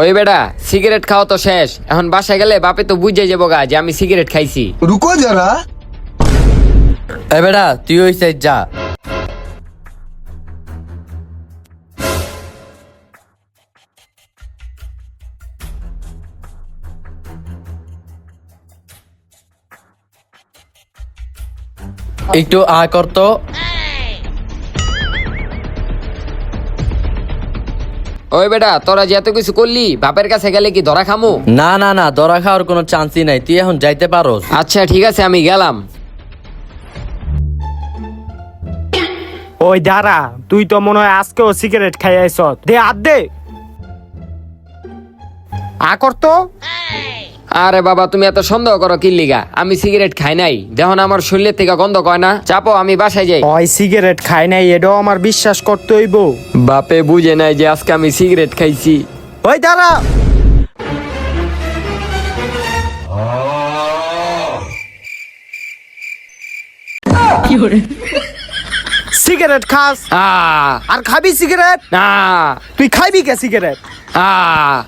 ওই বেটা সিগারেট খাও তো শেষ। এখন বাসায় গেলে বাপে তো বুঝে যাব গা যে আমি সিগারেট খাইছি। রুকো যারা। এ বেটা তুই ওই সাইড যা। একটু আ করতো ওই বেটা তোরা যে এত কিছু করলি বাপের কাছে গেলে কি ধরা খামু? না না না ধরা খাওয়ার কোনো চান্সই নাই। তুই এখন যাইতে পারো আচ্ছা ঠিক আছে আমি গেলাম। ওই দাঁড়া তুই তো মনে হয় আজকেও সিগারেট খাই আইস দে আর দে। আ করতো আরে বাবা তুমি এত সন্দেহ করো কি লিগা? আমি সিগারেট খাই নাই। দেখো না আমার শরীরের থেকে গন্ধ কয় না? চাপো আমি বাসায় যাই। ওই সিগারেট খাই নাই এটাও আমার বিশ্বাস করতে হইব। বাপে বুঝে নাই যে আজকে আমি সিগারেট খাইছি। ওই দাঁড়া! সিগারেট খাস? আ। আর খাবি সিগারেট? না। তুই খাইবি কে সিগারেট? আ।